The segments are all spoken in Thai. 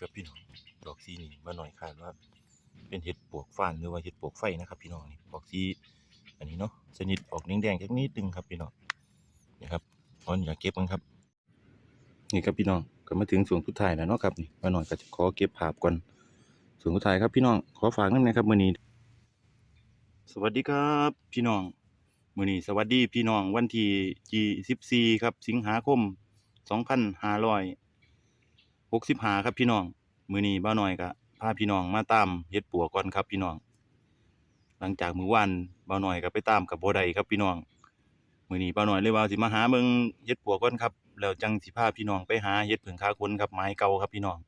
ครับพี่น้องดอกซีนี่มาหน่อยคาดว่าเป็นเห็ดปวกฟานหรือว่าเห็ดปวกไฟนะครับ พี่น้องนี่ออกสีอันนี้เนาะชนิดออกแดงๆจักนิดนึงครับพี่น้องนี่ครับตอนอยากเก็บกันครับนี่ครับพี่น้องก็มาถึงส่วนสุดท้ายแล้วเนาะครับนี่มาหน่อยก็จะขอเก็บภาพก่อนส่วนสุดท้ายครับพี่น้องขอฝากน้ำนะครับมื้อนี้สวัสดีครับพี่น้องมื้อนี้สวัสดีพี่น้องวันที่24ครับสิงหาคม 2565ครับพี่น้อง มือนี้บ้าวน้อยก็พาพี่น้องมาตามเฮ็ดปัวก่อนครับพี่น้อง หลังจากมือวานบ้าวน้อยก็ไปตามกับบ่ได้ครับพี่น้อง มือนี้บ้าวน้อยเลยว่าสิมาหาเบิ่งเฮ็ดปัวก่อนครับแล้วจังสิพาพี่น้องไปหาเฮ็ดผึ่งคาคนครับไม้เก่าครับพี่น้อง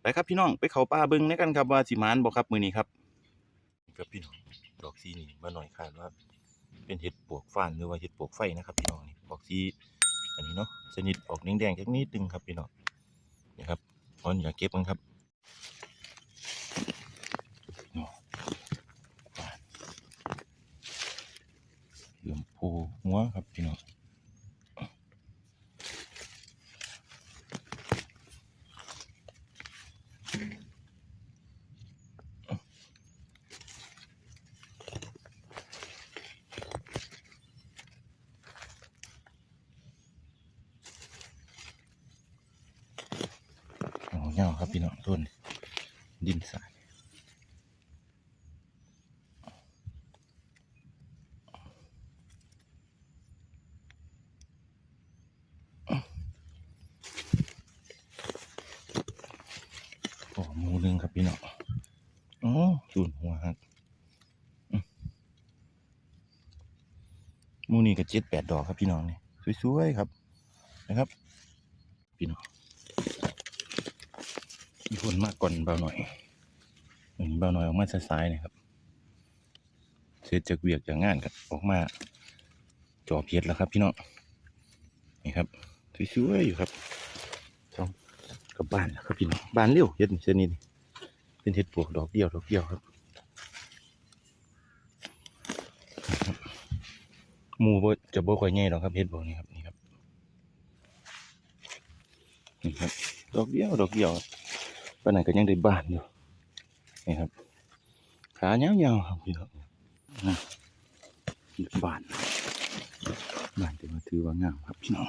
ไปครับพี่น้องไปเขาป่าเบิ่งในกันครับว่าสิมานบ่ครับมือนี้ครับครับพี่น้องดอกสีนี่บ้าวน้อยคาดว่าเป็นเห็ดปวกฟ้านหรือว่าเห็ดปวกไฟนะครับพี่น้องนี่ออกสีอันนี้เนาะชนิดออกแดงๆจักนิดนึงครับพี่น้อง นะครับตอนอยากเก็บมันครับเหลือมโพหัวครับพี่น้องเอาเงาครับ พี่น้องต้นดินทรายโอ้หมูหนึงครับพี่น้องอ๋อสูนหัวครับอืมหมูนี่ก็เจ็ดแปดดอกครับพี่น้องนี่สวยๆครับนะครับ พี่น้อง มีคนมากก่อนเบาหน่อยเหมือนเบาหน่อยออกมาสายๆนะครับ เสร็จจากเวียกจากงานกันออกมาจอเพียดแล้วครับพี่น้องนี่ครับสวยๆอยู่ครับสองกับบ้านแล้วครับพี่น้องบ้านเลี้ยวเห็ดนี่เส้นนี้เป็นเห็ดปวกดอกเดียวดอกเดียวครับหมูบ่จะบ่ค่อยใหญ่หรอกครับเห็ดพวกนี้ครับนี่ครับนี่ครับ ดอกเดียวดอกเดียวปานนั้นก็ยังได้บานอยู่นี่ครับขายาวๆครับพี่น้องนะบานบานแต่มาถือว่างามครับพี่น้อง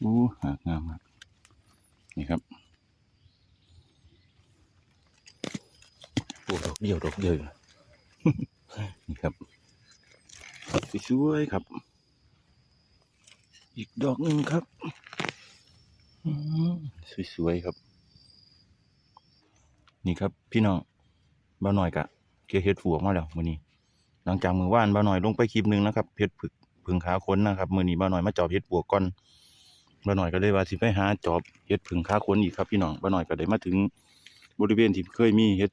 โอ้หากงามครับนี่ครับโอ้ดอกเดียวดอกเดียวอยู่ นี่ครับ ส วยๆครับ อีกดอกหนึ่งครับสวยๆครับ นี่ครับ พี่น้องบ้าหน่อยกะเกเห็ดฝัวมาแล้วมื้อนี้ หลังจากมือว่านบ้าหน่อยลงไปคลิปหนึ่งนะครับเห็ดผึกผึ่งขาค้นนะครับมื้อนี้บ้าหน่อยมาจอบเห็ดปัวก่อนบ้าหน่อยก็เลยว่าสิไปหาจอบเห็ดผึ่งขาค้นอีกครับ พี่น้องบ้าหน่อยก็ได้มาถึงบริเวณที่เคยมีเห็ด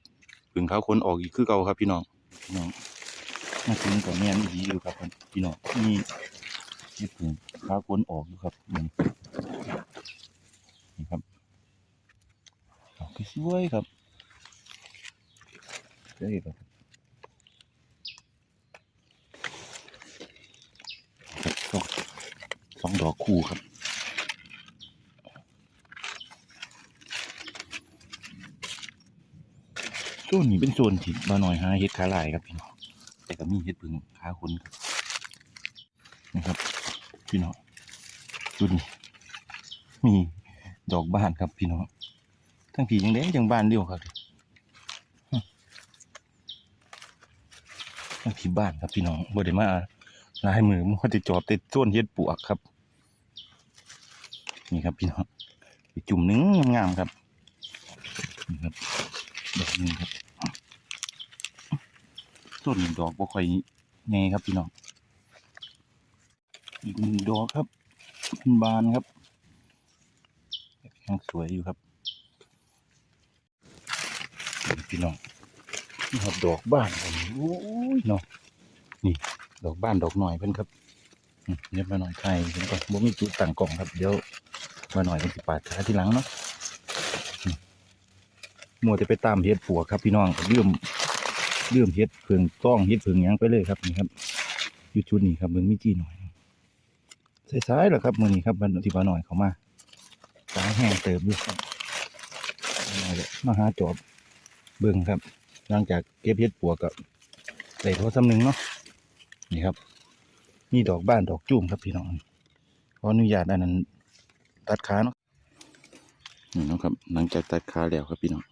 ผึ่งขาค้นออกอีกคือเก่าครับ พี่น้องพี่น้อง มาถึงก่อนแม่นอีอยู่ครับพี่น้องมีเห็ดผึ่งขาค้นออกอยู่ครับนี่นี่ครับดอกสวยครับสวยครับครับสองสองดอกคู่ครับโซนนี้เป็นโซนที่บาหน่อยหาเห็ดขาลายครับพี่น้อง แต่ก็มีเห็ดผึ่งขาคนนะครับพี่น้องดูนี่มีดอกบานครับพี่น้องทั้งผียังแดงยังบานเดียวครับทั้งผีบ้านครับพี่น้องบ่ได้มาลายมือมันจะจอบแต่โซนเห็ดปวกครับ นี่ครับพี่น้องจุ่มนึงงามๆครับนี่ครับดอกนึงครับ ต้นดอกบ่ค่อยไงครับพี่น้องอีกหนึ่งดอกครับเป็นบานครับยังสวยอยู่ครับพี่น้องครับดอกบ้านผมโอ้ยเนาะนี่ ดอกบ้านดอกหน่อยเพิ่อนครับเดี๋ยวมาหน่อยไทยเพิ่นก่อนบ่มีจุดต่างกล่องครับเดี๋ยวมาหน่อยเป็นสิปาดขาที่หลังเนาะมัวจะไปตามเฮ็ดปวครับพี่น้องก็เลื่อม ลื่อมเฮ็ดเพิงต้องเฮ็ดเพิงยังไปเลยครับนี่ครับอยู่จุดนี้ครับเบิ่งมีจีหน่อยสายๆเหรอครับมื้อนี้ครับบันที่บ่าหน่อยเขามาสายแห้งเติบอยู่ครับเอาเลยมาหาจอบเบิ่งครับ หลังจากเก็บเห็ดปัวกับใส่โทรศัพท์หนึ่งเนาะนี่ครับ นี่ดอกบ้านดอกจุ่มครับพี่น้องขออนุญาตอันนั้นตัดขาเนาะนี่นะครับ หลังจากตัดขาแล้วครับพี่น้อง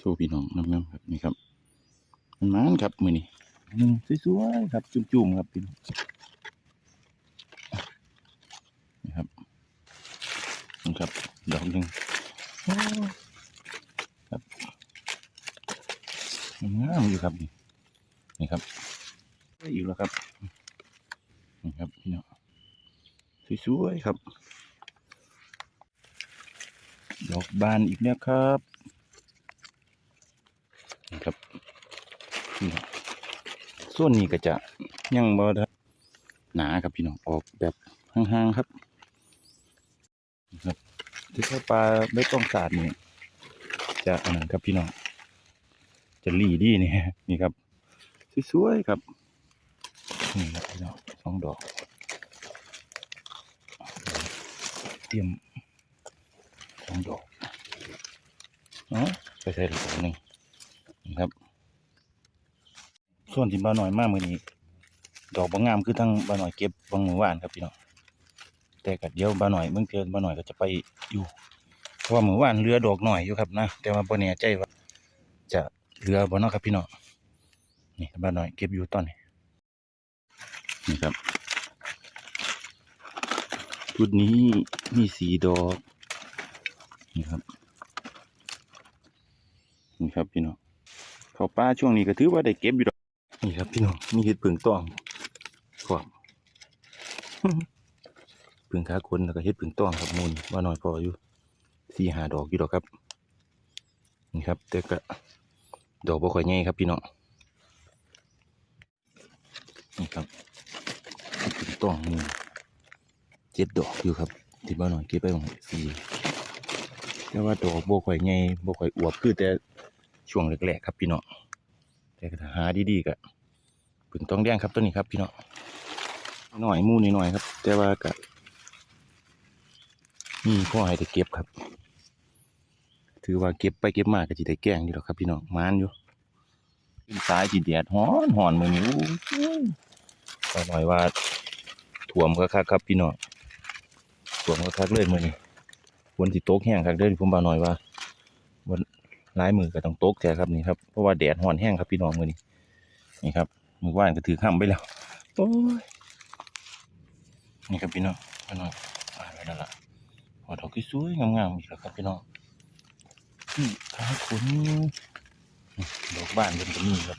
ชว์พี่น้องน้ำๆครับนี่ครับ มันมันครับมือนี้หนึ่งสวยๆครับ จุ่มๆครับพี่น้องนี่ครับนี่ครับ ดอกหนึ่งโอ้ครับงามอยู่ครับนี่นี่ครับได้อยู่แล้วครับนี่ครับพี่น้องสวยๆครับ ดอกบานอีกแล้วครับนี่ครับ นี่ครับ ส่วนนี้ก็จะยังบ่ได้หนาครับพี่น้องออกแบบห่างๆครับครับที่ถ้าปลาไม่ต้องสาดนี่จะอันนั้นครับพี่น้องจะหลีดีนี่นี่ครับสวยๆครับนี่ครับพี่น้องสองดอก เตรียมสองดอกเนาะไปใส่ดอกหนึ่งนี่ครับ ส่วนที่บ้าหน่อยมากมือนี้ดอกบางงามคือทั้งบ้าหน่อยเก็บบางมือวานครับพี่น้องแต่กัดเดียวบ้าหน่อยเมื่อเกินบ้าหน่อยก็จะไปอยู่เพราะว่ามือวานเรือดอกหน่อยอยู่ครับนะแต่ว่าบ่แน่ใจว่าจะเรือบ่เนาะครับพี่น้องนี่บ้าหน่อยเก็บอยู่ตอนนี้นี่ครับชุดนี้มีสีดอกนี่ครับนี่ครับพี่น้องเขาป้าช่วงนี้ก็ถือว่าได้เก็บอยู่ดอก นี่ครับพี่น้องมีเห็ดเผิงตองขวามเผิงขาคนแล้วก็เห็ดเผิงตองครับมูลว่าน้อยพออยู่สี่หาดอกอยู่ดอกครับ นี่ครับ แต่ก็ดอกบ่ค่อยใหญ่ครับพี่น้องนี่ครับเห็ดเผิงตองมูลเจ็ดดอกอยู่ครับ ที่บ้านหน่อยเก็บไปของสี่แต่ว่าดอกบ่ค่อยใหญ่บ่ค่อยอวบคือแต่ช่วงแรกๆครับพี่น้อง แต่ก็หาดีๆก็ผึ่งต้องแดงครับตัวนี้ครับพี่น้องหน่อยมูนิดหน่อยครับ แต่ว่าก็นี่พ่อให้ได้เก็บครับ ถือว่าเก็บไปเก็บมาก็จะได้แก้งอยู่หรอกครับ พี่น้องมานอยู่ขึ้นซ้ายจีแดดฮ้อนหอนมือนี้ก็หน่อยว่าถ่วมก็คักครับพี่น้องถ่วมก็คักเลยมือนี้ฝนสิตกแห้งคักเด้อผมบ่าหน่อยว่า ลายมือก็ต้องโต๊กแท้ครับนี่ครับเพราะว่าแดดห่อนแห้งครับพี่น้องมือนี้นี่ครับมือว่านก็ถือข้ามไปแล้วโอ้ยนี่ครับพี่น้องพี่น้องอ่าไปแล้วล่ะพอดอกสวยงามๆอีกแล้วครับพี่น้องที่ท้าขุนดอกบ้านเป็นก็มีครับ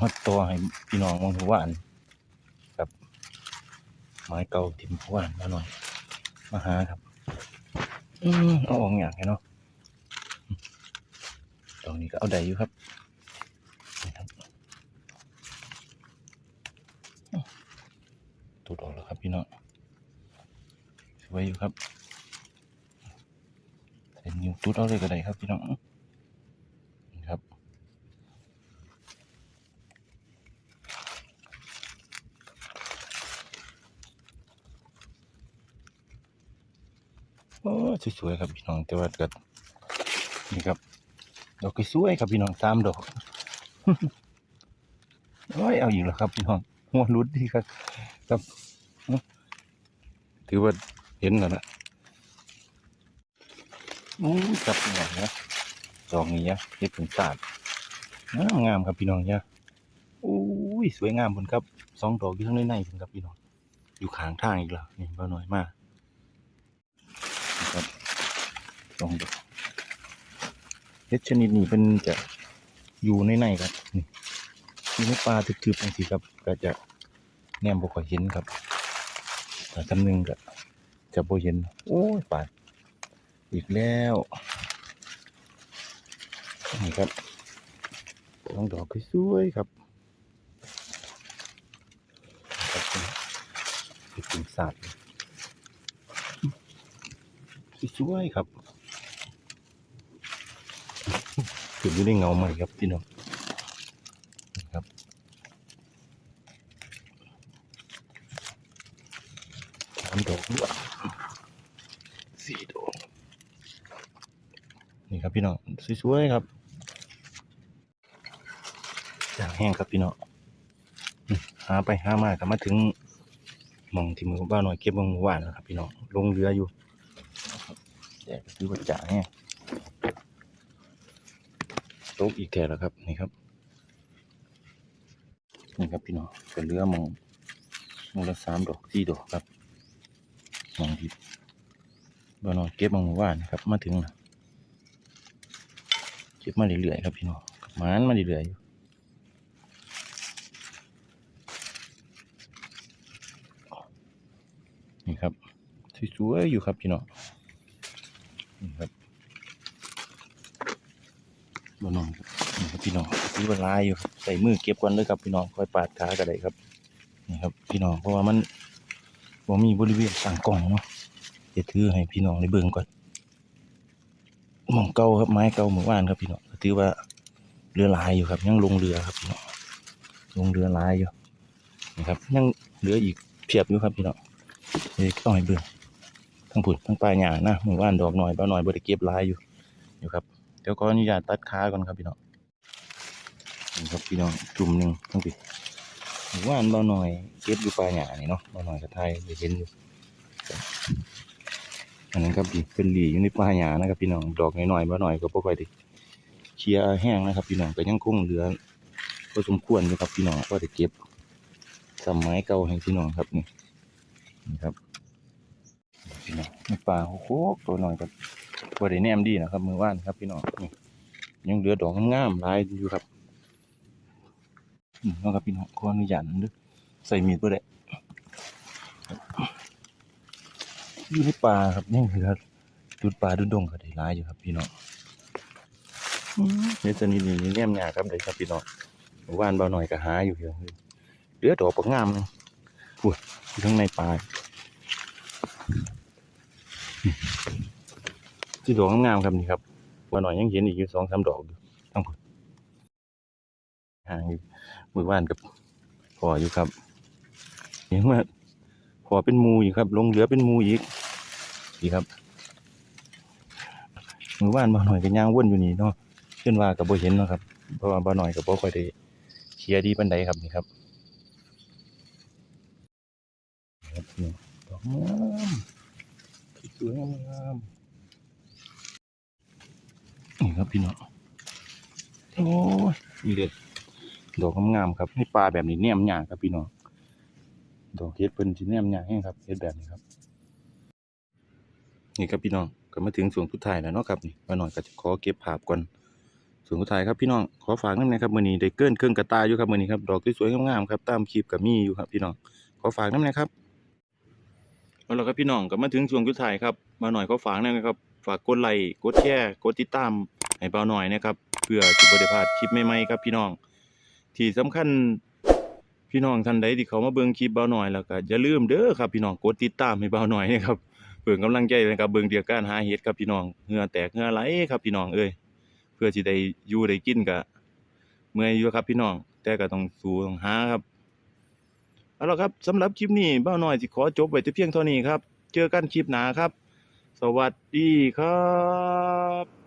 มาต่อให้พี่น้องมองถือว่านครับไม้เก่าทิมว่านมาหน่อยมาหาครับ อืมเอาออกอย่างไงเนาะ ตรงนี้ก็เอาได้อยู่ครับตูดออกแล้วครับพี่น้องสวยอยู่ครับใส่นิ้วตูดเอาเลยก็ได้ครับพี่น้องครับโอ้สวยๆครับพี่น้องแต่ว่าก็นี่ครับ ดอกสวยครับพี่น้องสามดอกโอ้ยเอาอยู่แล้วครับพี่น้องหัวรุดดีครับ ครับถือว่าเห็นแล้วนะโอ้ยครับพี่องนะดอกนี้นะเห็ดถึงศาสตร์งามงามครับพี่น้องเนี่ยโอ้ยสวยงามบนครับสองดอกอยู่ข้างในในพุ่นครับพี่น้องอยู่ขางทางอีกแล้วนี่บ้าน้อยมากนะครับสองดอก เห็ดชนิดนี้เป็นจะอยู่ในในครับนี่ในป่าทึบๆบางทีครับ ก็จะแนมบ่ค่อเห็นครับแต่ทำหนึงก็จะบ่เห็น โอ้ยปาดอีกแล้วนี่ครับต้องดอกสวยครับครับเป็นสัตว์สวยครับ จุดอยู่ด้เงาใหม่ครับพี่น้องครับสามดอกสี่ดอกนี่ครับพี่น้องสวยๆครับจากแห้งครับพี่น้องหาไปหามาก็มาถึงมองที่มือบ้าหน่อยเก็บมองหวานนะครับพี่น้องลงเรืออยู่แต่ก็คือว่าจ่าเนี่ย งตกอีกแก่แล้วครับนี่ครับนี่ครับพี่น้องเป็นเรือมองมองละสามดอกสี่ดอกครับมองที่บ้านนอยเก็บเบางเมื่านนะครับ มาถึงนะเก็บมาเรื่อยๆครับพี่น้องมานมาเรื่อยๆอยู่นี่ครับสวยๆอยู่ครับพี่น้องนี่ครับ บนนอนครับนี่ครับพี่น้องมีเวลาอยู่ครับใส่มือเก็บก่อนเลยครับพี่น้องค่อยปาดขาก็ได้ครับนี่ครับ พี่น้องเพราะว่ามันบ่มีบริเวณสั่งกล่องเนาะเดี๋ยวถือให้พี่น้องได้เบิ่งก่อนหมองเก่าครับไม้เก่าเมื่อวานครับพี่น้องถือว่าเรือลายอยู่ครับยังลงเรือครับพี่น้องลงเรือลายอยู่นะครับยังเหลืออีกเพียบอยู่ครับพี่น้องเด็กต้องให้เบิ่งทั้งผุดทั้งปลายหญ้านะมือว่านดอกหน่อยบ่หน่อยบ่ได้เก็บลายอยู่อยู่ครับ เดี๋ยวขออนุญาตตัดขาก่อนครับพี่น้องนี่ครับพี่น้องจุ่มหนึ่งทั้งปิดมือว่านบ่หน่อยเก็บอยู่ปลายหญ้านี่เนาะเบ่หน่อยกับไทยได้เห็นอยู่อันนั้นครับดิเป็นหลีอยู่ในปลายหญ้านะครับพี่น้องดอกน้อยๆบ่หน่อยก็บ่ค่อยด้เคลียแห้งนะครับ พี่น้องก็ยังคงเหลือพอสมควรอยู่ครับพี่น้องก็ได้เก็บสมัยเก่าให้พี่น้องครับนี่นี่ครับพี่น้องมีปลาโอ้โหตัวหน่อยครั บตัวได้แนมดีนะครับ มือว่านครับ พี่น้องนี่ยังเหลือดอกงามๆหลายอยู่ครับนี่เนาะครับพี่น้องขออนุญาตนึกใส่มีดเพื่อได้อยู่ในป่าครับยังเหลือจุดป่าดุดงก็ได้หลายอยู่ครับพี่น้องอืมเดี๋ยวจะนี่นี่แนมหยาครับเลยครับพี่น้องมือว่านเบาหน่อยก็หาอยู่เพียงเหลือดอกปกงามเลยพูดอยู่ข้างในป่า ที่ดอกงามๆครับนี่ครับว่าหน่อยยังเห็นอีกอยู่สองสามดอกอยู่ทั้งหมดห่างอยู่มือว่านกับพออยู่ครับเห็นว่าพอเป็นมูอยู่ครับ ลงเหลือเป็นมูอีกนี่ครับมือว่านบ่าหน่อยก็ย่างวนอยู่นี่เนาะเช่นว่ากับโบเห็นเนาะครับเพราะว่าบ่าหน่อยกับโบค่อยได้เคลียดีปันใดครับนี่ครับนี่ครับนี่ดอกงามสวยงามๆ นี่ครับ พี่น้องโอ้ยนี่เด็ดดอกงามๆครับนี่ปลาแบบนี้แนมหยางครับพี่น้องดอกเฮ็ดเพิ่นสิแนมหยางแห้งครับเฮ็ดแบบนี้ครับ นี่ครับพี่น้องก็มาถึงส่วนสุดท้ายแล้วเนาะครับนี่มาหน่อยก็จะขอเก็บภาพก่อนส่วนสุดท้ายครับพี่น้องขอฝากน้ำนะครับมื้อนี้ได้เกินเครื่องกระตายอยู่ครับมื้อนี้ครับดอกสวยๆงามๆครับตามคลิปก็มีอยู่ครับพี่น้องขอฝากน้ำนะครับเอาละครับพี่น้องก็มาถึงช่วงสุดท้ายครับ มาหน่อยก็ฝากนะครับ ฝากกดไลค์กดแชร์กดติดตาม ให้เบาหน่อยนะครับ เพื่อจะบ่ได้พลาดคลิปใหม่ๆครับพี่น้อง ที่สำคัญพี่น้องท่านใดที่เขามาเบิ่งคลิปเบาหน่อยแล้วก็อย่าลืมเด้อครับพี่น้องกดติดตามให้เบาหน่อยนะครับเพื่อกำลังใจนะครับเบิ่งเดียวกันหาเฮ็ดครับพี่น้องเหงื่อแตกเหงื่อไหลครับพี่น้องเอ้ยเพื่อสิได้อยู่ได้กินก็เมื่อยอยู่ครับพี่น้อง แต่ก็ต้องสู้ต้องหาครับเอาละครับสำหรับคลิปนี้เบ้าน้อยสิขอจบไว้แต่เพียงเท่านี้ครับ เจอกันคลิปหน้าครับ สวัสดีครับ